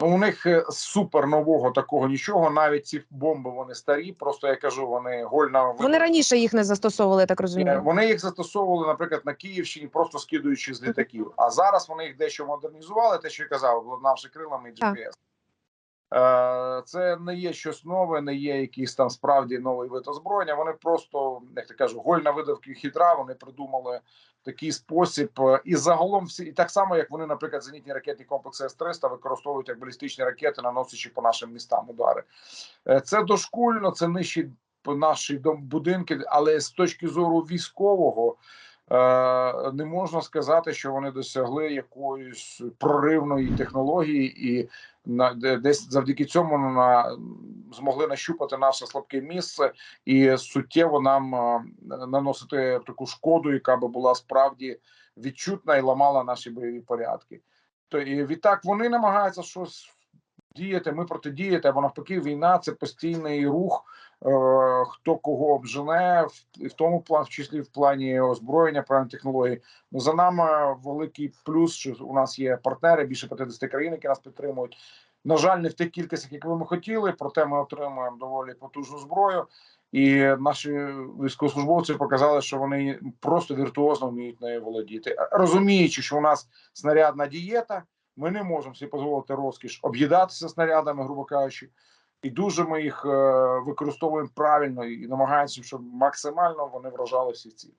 У них е, супер нового такого нічого. Навіть ці бомби вони старі. Просто я кажу, вони гольна Вони раніше їх не застосовували, я так розумію. Вони їх застосовували, наприклад, на Київщині, просто скидуючи з літаків. А зараз вони їх дещо модернізували, те, що я казав, обладнавши крилами і GPS. Е, Це не є щось нове, не є якийсь там справді новий вид озброєння. Вони просто, як ти кажу, гольна видавки хитра. Вони придумали такий спосіб. е, І загалом всі, і так само, як вони, наприклад, зенітні ракетні комплекси С-300 використовують як балістичні ракети, наносячи по нашим містам удари. Е, Це дошкульно, це нищить наші будинки, але з точки зору військового. Е, Не можна сказати, що вони досягли якоїсь проривної технології, і на десь завдяки цьому на змогли нащупати наше слабке місце і суттєво нам е, наносити таку шкоду, яка би була справді відчутна і ламала наші бойові порядки. То і відтак вони намагаються щось діяти. Ми протидіяти, або навпаки, війна це постійний рух. е, Хто кого обжене, в, тому плані, в числі в плані озброєння, плані технологій. Ну за нами великий плюс, що у нас є партнери більше 50 країн, які нас підтримують. На жаль, не в тих кількостях, які ми хотіли, проте ми отримуємо доволі потужну зброю. І наші військовослужбовці показали, що вони просто віртуозно вміють нею володіти, розуміючи, що у нас снарядна дієта, ми не можемо собі дозволити розкіш об'їдатися снарядами, грубо кажучи, і дуже ми їх е, використовуємо правильно і намагаємося, щоб максимально вони вражали всі ці.